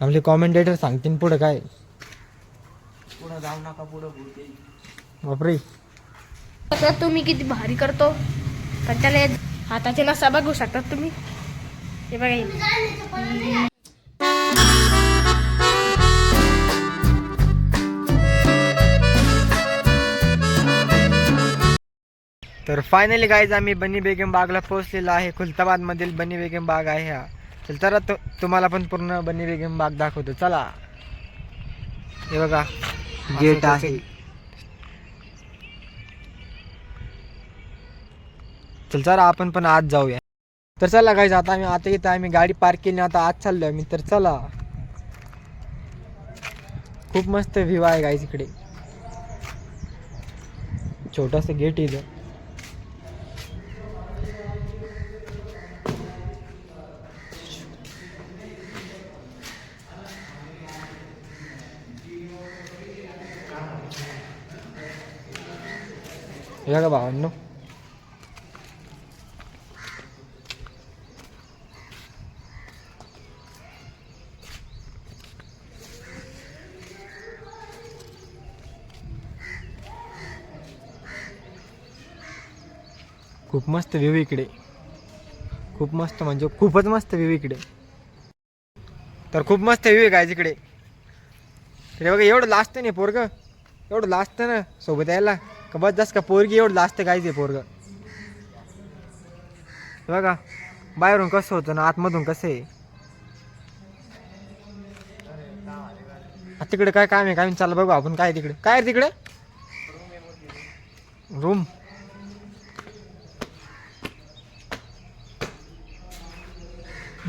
आपले कॉमेंटेटर सांगतील पुढं काय. पुढं जाऊ नका पुढं भूत बापरे. आता तुम्ही किती भारी करतो. पण त्याला हाताचे नसा बघू शकतात तुम्ही. हे बघा हे. तर फायनली गाईज आम्ही बनी बेगम बागला पोहोचलेलो आहे. खुलताबाद मधील बनी बेगम बाग आहे हा. चल तर तुम्हाला पण पूर्ण बनी बेगम बाग दाखवतो. चला. हे बघा. गेट आहे. चल चला आपण पण आज जाऊया. तर चला गाईज आता आम्ही आता इथं आम्ही गाडी पार्क केली आता आज चाललोय मी तर चला. खूप मस्त व्ह्यू आहे गाईज इकडे. छोटस गेट इथं. हे बघा भावांनो खूप मस्त व्ह्यू इकडे. खूप मस्त म्हणजे खूपच मस्त व्ह्यू इकडे. तर खूप मस्त व्ह्यू आहे इकडे. तर बघा एवढं लाजतं नाही पोरग? एवढं लाजतं ना सोबत यायला? का बस जास्त का पोरगी एवढं लाजतं काहीच आहे पोरग. बघा बाहेरून कसं होतं ना आतमधून कसं आहे? आता तिकडे काय काम आहे काय माहीत, बघू आपण काय तिकडे. काय आहे तिकडे? रूम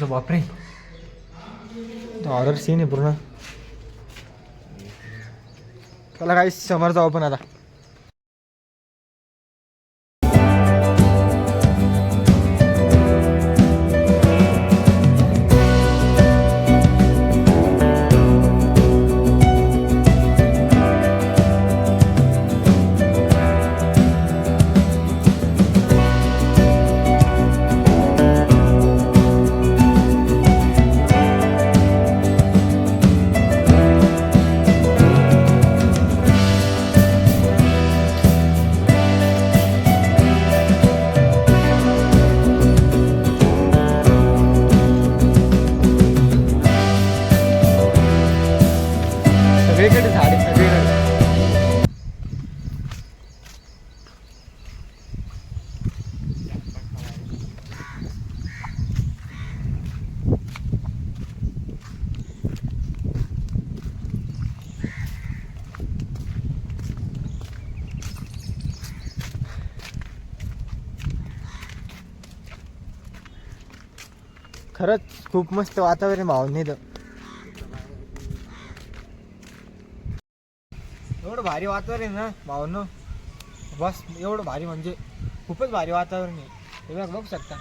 बापरे. ऑर्डर सीन आहे पूर्ण. त्याला काही समोर जाऊ आपण आता. खरंच खूप मस्त वातावरण भाव इथं एवढं भारी वातावरण आहे ना भावनं बस एवढं भारी म्हणजे खूपच भारी वातावरण आहे. तुम्ही बघू शकता.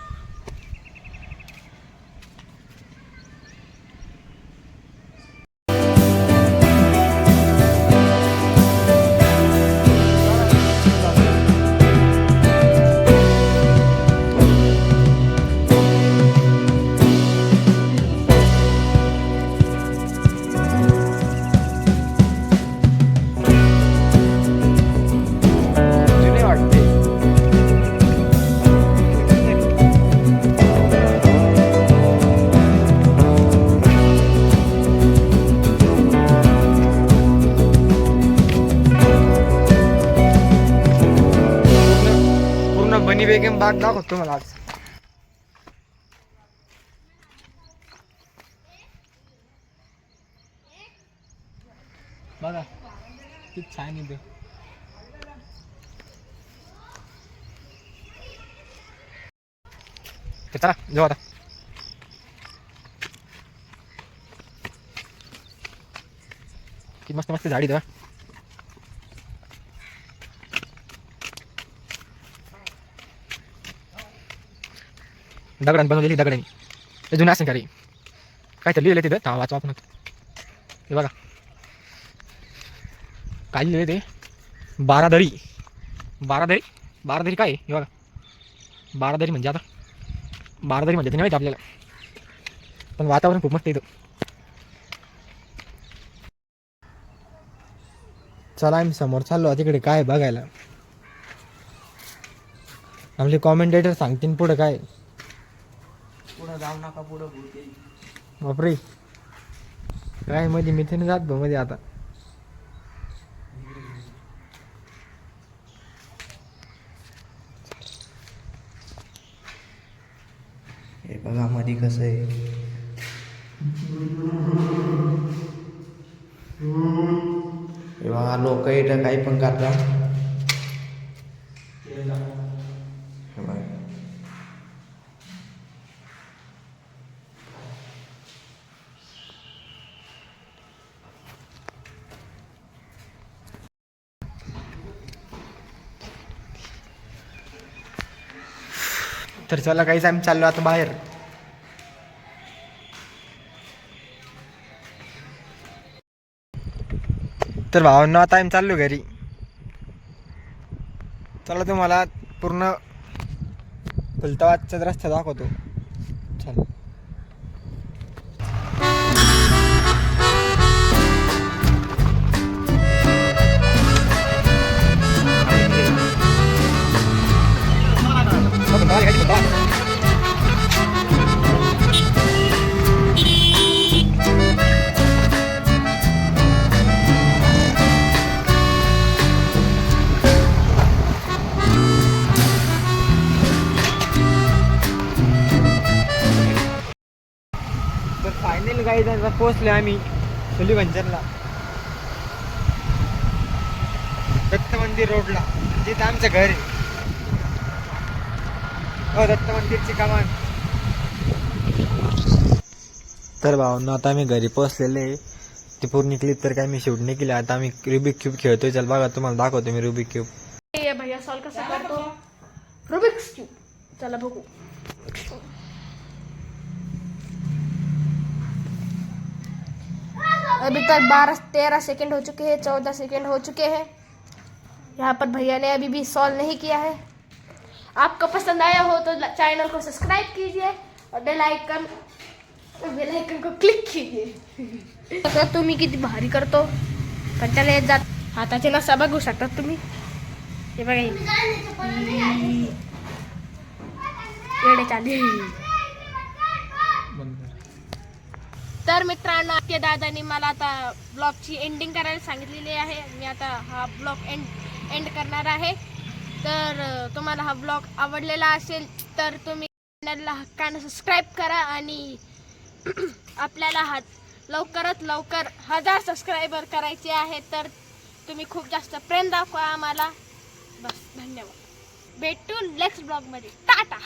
पूर्ण बनी बेगम बाग दाखवतो मला आज. बघा किती छान तर चला जाऊ आता. किती मस्त मस्त झाडी तेव्हा दगडान बनवलेली दगडांनी जुना असेल का रे? काय तर लिहिले तिथं. तर वाचवा आपण हे बघा. काय लिहिले ते? बारादरी. बारादरी? बारादरी काय? हे बघा. बारादरी म्हणजे आता? बारादरी म्हणजे ते नाही माहिती आपल्याला. पण वातावरण खूप मस्त येतं चला आम्ही समोर चाललो तिकडे काय बघायला. आपले कॉमेंटेटर सांगतील पुढे काय. जाऊ नका पुढं भूत येईल. बापरे. काय मध्ये मिथून जात भाऊ मध्ये आता. हे बघा मध्ये कसं आहे. हे बघा लोक इथं काही पण करतात हे बघा. तर चला काहीच आम्ही चाललो आता बाहेर. तर भावांना आता आम्ही चाललो घरी. चला तुम्हाला पूर्ण खुलताबादचा रस्ता दाखवतो. चला. तर फायनल काही त्यांचा पोचले आम्ही सुली बंजरला दत्त मंदिर रोडला तिथं आमचं घर आहे. हो दत्त मंदिरची कमान. तर भावना आता आम्ही घरी पोचलेले ती पूर्ण क्लिप तर काय मी शूट नाही केली. आता आम्ही रुबिक क्यूब खेळतोय. चल बघा तुम्हाला दाखवतो मी रुबिक क्यूब ये भैया सॉल्व कसा करतो? रुबिक्स क्यूब चला बघू. अभी तक बारह तेरह सेकंड हो चुके हैं चौदह सेकंड हो चुके हैं यहाँ पर भैया ने अभी भी सॉल्व नहीं किया है आपको पसंद आया हो तो चैनल को सब्सक्राइब कीजिए और बेल आइकन बेल आइकन को क्लिक कीजिए तर तुम्ही किती भारी करतो कंटाळा येत जात हाताचे नसा बघू शकतात तुम्ही हे बघा हे. येडे चालू तर मित्रांनो ते दादानी मला आता ब्लॉगची एंडिंग करायला सांगितलेली आहे. मी आता हा ब्लॉग एंड एंड करणार आहे. तर तुम्हाला हा ब्लॉग आवडलेला असेल तर तुम्ही चॅनलला हक्कानं सबस्क्राईब करा आणि आपल्याला हा लवकरात लवकर हजार सबस्क्रायबर करायचे आहे तर तुम्ही खूप जास्त प्रेम दाखवा आम्हाला. बस धन्यवाद. भेटू नेक्स्ट ब्लॉगमध्ये टाटा!